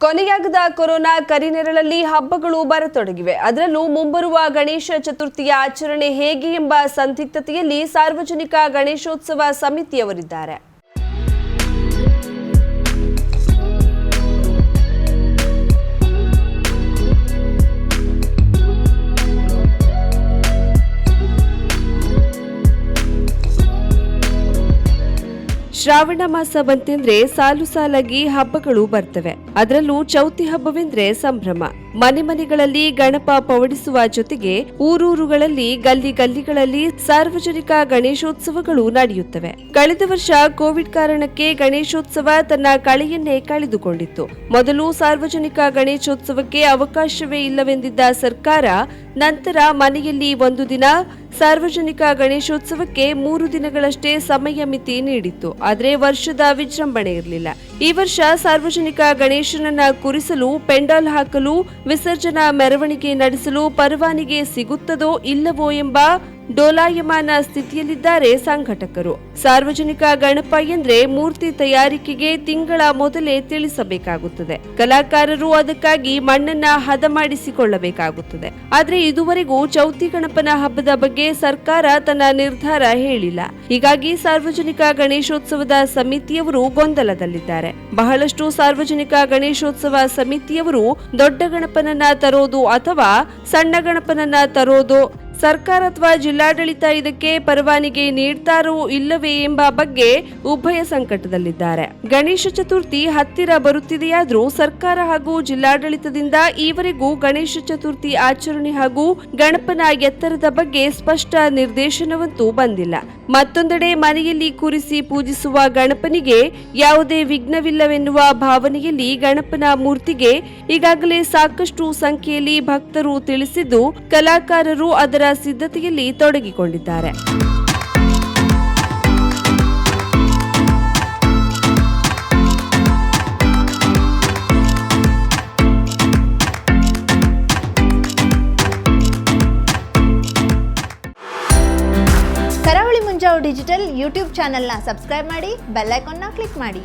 ಕೊನೆಯಾಗದ corona ಕರಿನೆರಳಲ್ಲಿ ಹಬ್ಬಗಳು ಬರತೊಡಗಿವೆ. ಅದರಲ್ಲೂ ಮುಂಬರುವ ಗಣೇಶ ಚತುರ್ಥಿಯ ಆಚರಣೆ ಹೇಗೆ ಎಂಬ ಸಂದಿಗ್ಧತೆಯಲ್ಲಿ ಸಾರ್ವಜನಿಕ ಗಣೇಶೋತ್ಸವ ಸಮಿತಿಯವರಿದ್ದಾರೆ. ಶ್ರಾವಣ ಮಾಸ ಬಂತೆಂದ್ರೆ ಸಾಲು ಸಾಲಾಗಿ ಹಬ್ಬಗಳು ಬರ್ತವೆ. ಅದರಲ್ಲೂ ಚೌತಿ ಹಬ್ಬವೆಂದ್ರೆ ಸಂಭ್ರಮ. ಮನೆ ಮನೆಗಳಲ್ಲಿ ಗಣಪ ಪವಡಿಸುವ ಜೊತೆಗೆ ಊರೂರುಗಳಲ್ಲಿ ಗಲ್ಲಿ ಗಲ್ಲಿಗಳಲ್ಲಿ ಸಾರ್ವಜನಿಕ ಗಣೇಶೋತ್ಸವಗಳು ನಡೆಯುತ್ತವೆ. ಕಳೆದ ವರ್ಷ ಕೋವಿಡ್ ಕಾರಣಕ್ಕೆ ಗಣೇಶೋತ್ಸವ ತನ್ನ ಕಳೆಯನ್ನೇ ಕಳೆದುಕೊಂಡಿತ್ತು. ಮೊದಲು ಸಾರ್ವಜನಿಕ ಗಣೇಶೋತ್ಸವಕ್ಕೆ ಅವಕಾಶವೇ ಇಲ್ಲವೆಂದಿದ್ದ ಸರ್ಕಾರ ನಂತರ ಮನೆಯಲ್ಲಿ ಒಂದು ದಿನ ಸಾರ್ವಜನಿಕ ಗಣೇಶೋತ್ಸವಕ್ಕೆ ಮೂರು ದಿನಗಳಷ್ಟೇ ಸಮಯ ಮಿತಿ ನೀಡಿತ್ತು. ಆದರೆ ವರ್ಷದ ವಿಜೃಂಭಣೆ ಇರಲಿಲ್ಲ ಈ ವರ್ಷ ಸಾರ್ವಜನಿಕ ಗಣೇಶನನ್ನ ಕುರಿಸಲು ಪೆಂಡಾಲ್ ಹಾಕಲು ವಿಸರ್ಜನಾ ಮೆರವಣಿಗೆ ನಡೆಸಲು ಪರವಾನಿಗೆ ಸಿಗುತ್ತದೋ ಇಲ್ಲವೋ ಎಂಬ ಡೋಲಾಯಮಾನ ಸ್ಥಿತಿಯಲ್ಲಿದ್ದಾರೆ ಸಂಘಟಕರು. ಸಾರ್ವಜನಿಕ ಗಣಪ ಎಂದ್ರೆ ಮೂರ್ತಿ ತಯಾರಿಕೆಗೆ ತಿಂಗಳ ಮೊದಲೇ ತಿಳಿಸಬೇಕಾಗುತ್ತದೆ. ಕಲಾಕಾರರು ಅದಕ್ಕಾಗಿ ಮಣ್ಣನ್ನ ಹದ ಮಾಡಿಸಿಕೊಳ್ಳಬೇಕಾಗುತ್ತದೆ. ಆದ್ರೆ ಇದುವರೆಗೂ ಚೌತಿ ಗಣಪನ ಹಬ್ಬದ ಬಗ್ಗೆ ಸರ್ಕಾರ ತನ್ನ ನಿರ್ಧಾರ ಹೇಳಿಲ್ಲ. ಹೀಗಾಗಿ ಸಾರ್ವಜನಿಕ ಗಣೇಶೋತ್ಸವದ ಸಮಿತಿಯವರು ಗೊಂದಲದಲ್ಲಿದ್ದಾರೆ. ಬಹಳಷ್ಟು ಸಾರ್ವಜನಿಕ ಗಣೇಶೋತ್ಸವ ಸಮಿತಿಯವರು ದೊಡ್ಡ ಗಣಪನನ್ನ ತರೋದು ಅಥವಾ ಸಣ್ಣ ಗಣಪನನ್ನ ತರೋದು ಸರ್ಕಾರ ಅಥವಾ ಜಿಲ್ಲಾಡಳಿತ ಇದಕ್ಕೆ ಪರವಾನಿಗೆ ನೀಡ್ತಾರೋ ಇಲ್ಲವೇ ಎಂಬ ಬಗ್ಗೆ ಉಭಯ ಸಂಕಟದಲ್ಲಿದ್ದಾರೆ. ಗಣೇಶ ಚತುರ್ಥಿ ಹತ್ತಿರ ಬರುತ್ತಿದೆಯಾದರೂ ಸರ್ಕಾರ ಹಾಗೂ ಜಿಲ್ಲಾಡಳಿತದಿಂದ ಈವರೆಗೂ ಗಣೇಶ ಚತುರ್ಥಿ ಆಚರಣೆ ಹಾಗೂ ಗಣಪನ ಎತ್ತರದ ಬಗ್ಗೆ ಸ್ಪಷ್ಟ ನಿರ್ದೇಶನವಂತೂ ಬಂದಿಲ್ಲ. ಮತ್ತೊಂದೆಡೆ ಮನೆಯಲ್ಲಿ ಕೂರಿಸಿ ಪೂಜಿಸುವ ಗಣಪನಿಗೆ ಯಾವುದೇ ವಿಘ್ನವಿಲ್ಲವೆನ್ನುವ ಭಾವನೆಯಲ್ಲಿ ಗಣಪನ ಮೂರ್ತಿಗೆ ಈಗಾಗಲೇ ಸಾಕಷ್ಟು ಸಂಖ್ಯೆಯಲ್ಲಿ ಭಕ್ತರು ತಿಳಿಸಿದ್ದು, ಕಲಾಕಾರರು ಅದರ ಸಿದ್ಧತೆಯಲ್ಲಿ ತೊಡಗಿಕೊಂಡಿದ್ದಾರೆ. ಕರಾವಳಿ ಮುಂಜಾವು ಡಿಜಿಟಲ್ ಯೂಟ್ಯೂಬ್ ಚಾನೆಲ್ನ ಸಬ್ಸ್ಕ್ರೈಬ್ ಮಾಡಿ ಬೆಲ್ ಐಕಾನ್ನ ಕ್ಲಿಕ್ ಮಾಡಿ.